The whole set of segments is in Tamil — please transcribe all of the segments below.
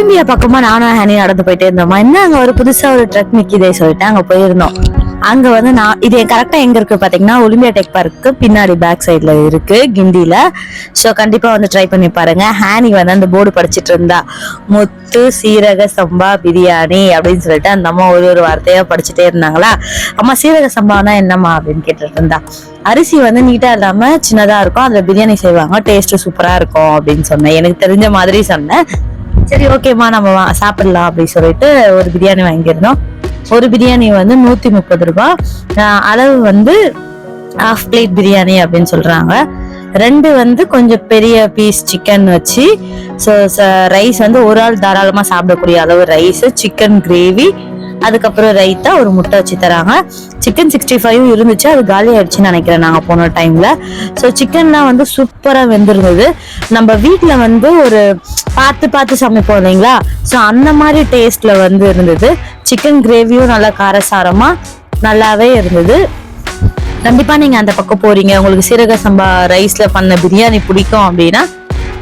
ஒலிம்பியா பக்கமா நானும் ஹனி நடந்து போயிட்டே இருந்தோமா? என்ன அங்க ஒரு புதுசா ஒரு ட்ரக் நிக்கிதே சொல்லிட்டு அங்க போயிருந்தோம். அங்க வந்து நான் இது கரெக்டா எங்க இருக்கு பாத்தீங்கன்னா ஒலிம்பியா டெக் பார்க்கு பின்னாடி பேக் சைட்ல இருக்கு கிண்டில சோ கண்டிப்பா வந்து ட்ரை பண்ணி பாருங்க. ஹானி வந்து அந்த போர்டு படிச்சிட்டு இருந்தா. முத்து சீரக சம்பா பிரியாணி அப்படின்னு சொல்லிட்டு அந்த அம்மா ஒரு ஒரு வார்த்தையா படிச்சுட்டே இருந்தாங்களா? அம்மா சீரக சம்பானா என்னம்மா அப்படின்னு கேட்டுட்டு இருந்தா. அரிசி வந்து நீட்டா இல்லாம சின்னதா இருக்கும். அதுல பிரியாணி செய்வாங்க. டேஸ்ட் சூப்பரா இருக்கும் அப்படின்னு சொன்னேன். எனக்கு தெரிஞ்ச மாதிரி சொன்னேன். சரி ஓகேம்மா நம்ம வா- சாப்பிடலாம் அப்படின்னு சொல்லிட்டு ஒரு பிரியாணி வாங்கியிருந்தோம். ஒரு பிரியாணி வந்து நூத்தி முப்பது ரூபாய் அளவு வந்து ஹாஃப் பிளேட் பிரியாணி அப்படின்னு சொல்றாங்க. ரெண்டு வந்து கொஞ்சம் பெரிய பீஸ் சிக்கன் வச்சு ஸோ ரைஸ் வந்து ஒரு ஆள் தாராளமா சாப்பிடக்கூடிய அளவு ரைஸ் சிக்கன் கிரேவி அதுக்கப்புறம் ரைத்தா ஒரு முட்டை வச்சு தராங்க. சிக்கன் சிக்ஸ்டி ஃபைவ் இருந்துச்சு அது காலி ஆயிடுச்சுன்னு நினைக்கிறேன் நாங்கள் போன டைம்ல ஸோ சிக்கன்லாம் வந்து சூப்பராக வெந்திருந்தது. நம்ம வீட்டில் வந்து ஒரு பார்த்து பார்த்து சமைப்போம் இல்லைங்களா? ஸோ அந்த மாதிரி டேஸ்ட்ல வந்து இருந்தது. சிக்கன் கிரேவியும் நல்லா காரசாரமா நல்லாவே இருந்தது. கண்டிப்பா நீங்க அந்த பக்கம் போறீங்க. உங்களுக்கு சீரக சம்பா ரைஸ்ல பண்ண பிரியாணி பிடிக்கும் அப்படின்னா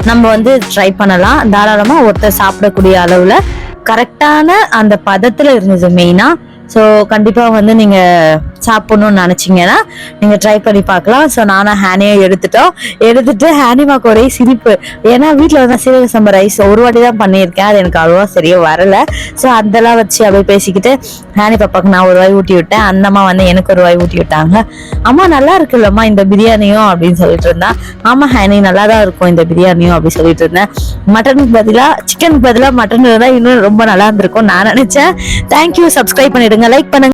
நம்ம வந்து ட்ரை பண்ணலாம். தாராளமா ஒருத்தர் சாப்பிடக்கூடிய அளவுல கரெக்டான அந்த பதத்துல இருந்தது மெயினா ஸோ கண்டிப்பாக வந்து நீங்கள் சாப்பிடணும்னு நினச்சிங்கன்னா நீங்கள் ட்ரை பண்ணி பார்க்கலாம். ஸோ நானும் ஹேனியும் எடுத்துட்டோம். எடுத்துட்டு ஹேனிமாக்கு ஒரே சிரிப்பு. ஏன்னா வீட்டில் வந்து சீரக சம்பர் ரைஸ் ஒரு வாட்டி தான் பண்ணியிருக்கேன். அது எனக்கு அவ்வளோவா சரியாக வரலை. ஸோ அதெல்லாம் வச்சு அப்படியே பேசிக்கிட்டு ஹேனி பாப்பாக்கு நான் ஒரு வாய் ஊட்டி விட்டேன். அந்த அம்மா வந்து எனக்கு ஒரு வாய் ஊட்டி விட்டாங்க. அம்மா நல்லா இருக்குல்லம்மா இந்த பிரியாணியும் அப்படின்னு சொல்லிட்டு இருந்தா. ஆமாம் ஹேனி நல்லா தான் இருக்கும் இந்த பிரியாணியும் அப்படி சொல்லிட்டு இருந்தேன். மட்டனுக்கு பதிலாக சிக்கனுக்கு பதிலாக மட்டன் இருந்தால் இன்னும் ரொம்ப நல்லா இருந்திருக்கும் நான் நினச்சேன். தேங்க்யூ சப்ஸ்கிரைப் பண்ணிடுங்க. பண்ணுங்க லைக் பண்ணுங்க.